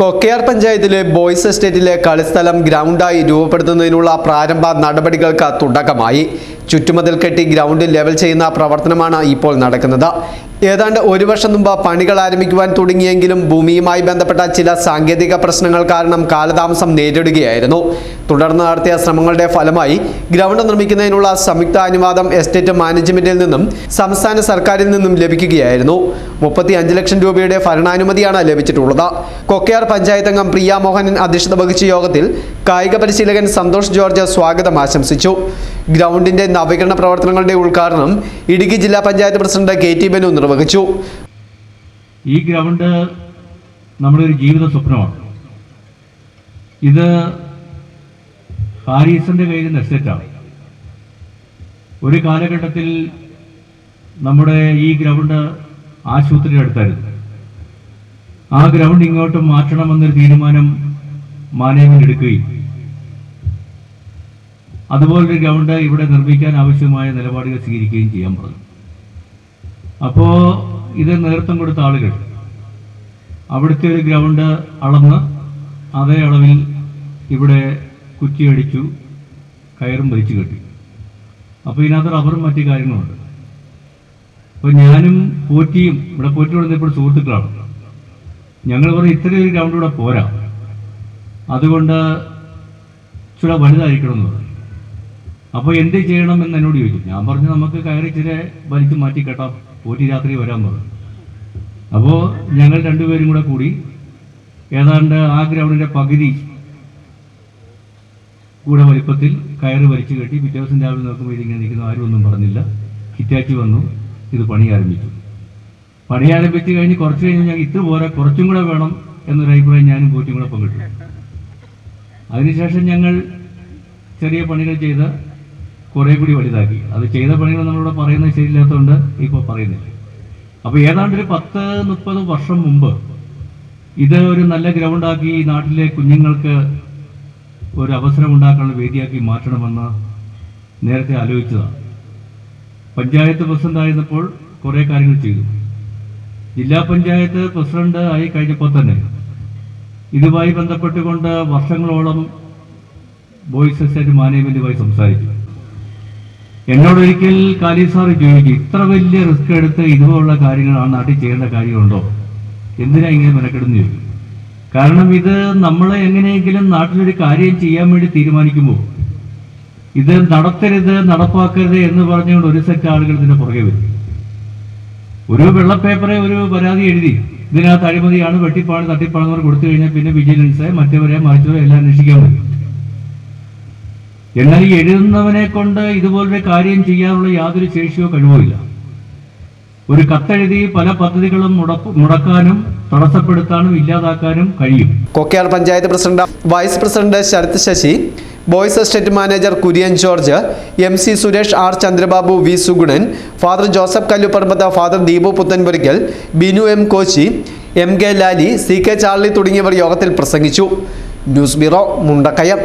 കൊക്കയാർ പഞ്ചായത്തിലെ ബോയ്സ് എസ്റ്റേറ്റിലെ കളിസ്ഥലം ഗ്രൗണ്ടായി രൂപപ്പെടുത്തുന്നതിനുള്ള പ്രാരംഭ നടപടികൾക്ക് തുടക്കമായി. ചുറ്റുമതിൽ കെട്ടി ഗ്രൗണ്ട് ലെവൽ ചെയ്യുന്ന പ്രവർത്തനമാണ് ഇപ്പോൾ നടക്കുന്നത്. ഏതാണ്ട് ഒരു വർഷം മുമ്പ് പണികൾ ആരംഭിക്കുവാൻ തുടങ്ങിയെങ്കിലും ഭൂമിയുമായി ബന്ധപ്പെട്ട ചില സാങ്കേതിക പ്രശ്നങ്ങൾ കാരണം കാലതാമസം നേരിടുകയായിരുന്നു. തുടർന്ന് നടത്തിയ ശ്രമങ്ങളുടെ ഫലമായി ഗ്രൗണ്ട് നിർമ്മിക്കുന്നതിനുള്ള സംയുക്ത അനുവാദം എസ്റ്റേറ്റ് മാനേജ്മെന്റിൽ നിന്നും സംസ്ഥാന സർക്കാരിൽ നിന്നും ലഭിക്കുകയായിരുന്നു. മുപ്പത്തി അഞ്ച് ലക്ഷം രൂപയുടെ ഭരണാനുമതിയാണ് ലഭിച്ചിട്ടുള്ളത്. കൊക്കയാർ പഞ്ചായത്തംഗം പ്രിയ മോഹനൻ അധ്യക്ഷത വഹിച്ച യോഗത്തിൽ കായിക പരിശീലകൻ സന്തോഷ് ജോർജ് സ്വാഗതം ആശംസിച്ചു. ഗ്രൗണ്ടിന്റെ നവീകരണ പ്രവർത്തനങ്ങളുടെ ഉദ്ഘാടനം ഇടുക്കി ജില്ലാ panchayat president K T Banu നിർവഹിച്ചു. ഈ ഗ്രൗണ്ട് നമ്മുടെ ഒരു ജീവിത സ്വപ്നമാണ്. ഇത് ഹാരിസന്റെ കയ്യിൽ നിന്ന് എസ്റ്റേറ്റാണ് ഒരു കാലഘട്ടത്തിൽ നമ്മുടെ ഈ ഗ്രൗണ്ട് ആശുപത്രിയുടെ അടുത്തായിരുന്നു. ആ ഗ്രൗണ്ട് ഇങ്ങോട്ട് മാറ്റണമെന്നൊരു തീരുമാനം മാനേജ്മെന്റ് എടുക്കുകയും അതുപോലൊരു ഗ്രൗണ്ട് ഇവിടെ നിർമ്മിക്കാൻ ആവശ്യമായ നിലപാടുകൾ സ്വീകരിക്കുകയും ചെയ്യാൻ പറഞ്ഞു. അപ്പോൾ ഇത് നേതൃത്വം കൊടുത്ത ആളുകൾ. അവിടുത്തെ ഒരു ഗ്രൗണ്ട് അളന്ന് അതേ അളവിൽ ഇവിടെ കുറ്റിയടിച്ചു കയറും വലിച്ചു കെട്ടി. അപ്പോൾ ഇതിനകത്ത് റബ്ബറും മറ്റു കാര്യങ്ങളുണ്ട്. അപ്പോൾ ഞാനും പോറ്റിയും ഇവിടെ പോറ്റിയോട് ഇപ്പോൾ സുഹൃത്തുക്കളാണ്. ഞങ്ങൾ പറഞ്ഞു ഇത്രയും ഒരു ഗ്രൗണ്ട് ഇവിടെ പോരാ. അതുകൊണ്ട് ചില വലുതായിരിക്കണം എന്ന് പറഞ്ഞു. അപ്പോൾ എന്ത് ചെയ്യണം എന്ന് എന്നോട് ചോദിച്ചു. ഞാൻ പറഞ്ഞു നമുക്ക് കയറി ഇച്ചിരി വലിച്ചു മാറ്റി കേട്ടോ പോറ്റി രാത്രി വരാൻ പറഞ്ഞു അപ്പോൾ ഞങ്ങൾ രണ്ടുപേരും കൂടെ കൂടി ഏതാണ്ട് ആ ഗ്രൗണ്ടിന്റെ പകുതി കൂടെ വലിപ്പത്തിൽ കയറ് വലിച്ചു കെട്ടി പിറ്റേ ദിവസം രാവിലെ നോക്കുമ്പോൾ ഇതിങ്ങനെ നിൽക്കുന്ന ആരും ഒന്നും പറഞ്ഞില്ല. ഹിറ്റാച്ചി വന്നു. ഇത് പണി ആരംഭിച്ചു. പണി ആരംഭിച്ചു കഴിഞ്ഞ് കുറച്ച് കഴിഞ്ഞ് ഞാൻ ഇത്ര പോരാ കുറച്ചും കൂടെ വേണം എന്നൊരു അഭിപ്രായം ഞാനും പോറ്റും കൂടെ പങ്കിട്ടു. അതിനുശേഷം ഞങ്ങൾ ചെറിയ പണികൾ ചെയ്ത് കുറെ കൂടി വലുതാക്കി. അത് ചെയ്ത പണികൾ നമ്മളിവിടെ പറയുന്നത് ശരിയില്ലാത്തതുകൊണ്ട് ഇപ്പോൾ പറയുന്നില്ല. അപ്പോൾ ഏതാണ്ട് ഒരു പത്ത് മുപ്പത് വർഷം മുമ്പ് ഇത് ഒരു നല്ല ഗ്രൗണ്ടാക്കി നാട്ടിലെ കുഞ്ഞുങ്ങൾക്ക് ഒരു അവസരം ഉണ്ടാക്കാനുള്ള വേദിയാക്കി മാറ്റണമെന്ന് നേരത്തെ ആലോചിച്ചതാണ്. പഞ്ചായത്ത് പ്രസിഡന്റ് ആയിരുന്നപ്പോൾ കുറേ കാര്യങ്ങൾ ചെയ്തു. ജില്ലാ പഞ്ചായത്ത് പ്രസിഡന്റ് ആയി കഴിഞ്ഞപ്പോൾ തന്നെ ഇതുമായി ബന്ധപ്പെട്ടുകൊണ്ട് വർഷങ്ങളോളം ബോയ്സ് എസ്റ്റേറ്റ് മാനേജ്മെന്റുമായി സംസാരിച്ചു. എന്നോട് ഒരിക്കൽ കാലി സാർ ചോദിക്കും ഇത്ര വലിയ റിസ്ക് എടുത്ത് ഇതുപോലുള്ള കാര്യങ്ങൾ ആ നാട്ടിൽ ചെയ്യേണ്ട കാര്യമുണ്ടോ? എന്തിനാ ഇങ്ങനെ മെനക്കെടുന്ന്? ചോദിക്കും കാരണം ഇത് നമ്മളെ എങ്ങനെയെങ്കിലും നാട്ടിലൊരു കാര്യം ചെയ്യാൻ വേണ്ടി തീരുമാനിക്കുമ്പോൾ ഇത് നടത്തരുത് നടപ്പാക്കരുത് എന്ന് പറഞ്ഞുകൊണ്ട് ഒരു സെറ്റ് ആളുകൾ ഇതിന്റെ പുറകെ വരും. ഒരു വെള്ളപ്പേപ്പറെ ഒരു പരാതി എഴുതി ഇതിനകത്ത് അഴിമതിയാണ് വെട്ടിപ്പാണ് തട്ടിപ്പാണെന്ന് കൊടുത്തു കഴിഞ്ഞാൽ പിന്നെ വിജിലൻസ് മറ്റവരെ മറിച്ചവരെ എല്ലാം അന്വേഷിക്കാൻ പറ്റും എന്നാൽ ഈ എഴുതുന്നവനെ കൊണ്ട് ഇതുപോലൊരു കാര്യം ചെയ്യാനുള്ള യാതൊരു ശേഷിയോ കഴിവോ ഇല്ല. ഒരു കത്തെഴുതി പല പദ്ധതികളും മുടക്കാനും തടസ്സപ്പെടുത്താനും ഇല്ലാതാക്കാനും കഴിയും. Kokkayar panchayat president vice president Sarath Sasi boys estate manager Kurian George M C Suresh R Chandrababu V Suganan father Joseph Kalluparambath father Deepu Puthenpurackal Binu M Kochi M K Lali C K Charlie തുടങ്ങിയവർ യോഗത്തിൽ പ്രസംഗിച്ചു. News bureau Mundakayam.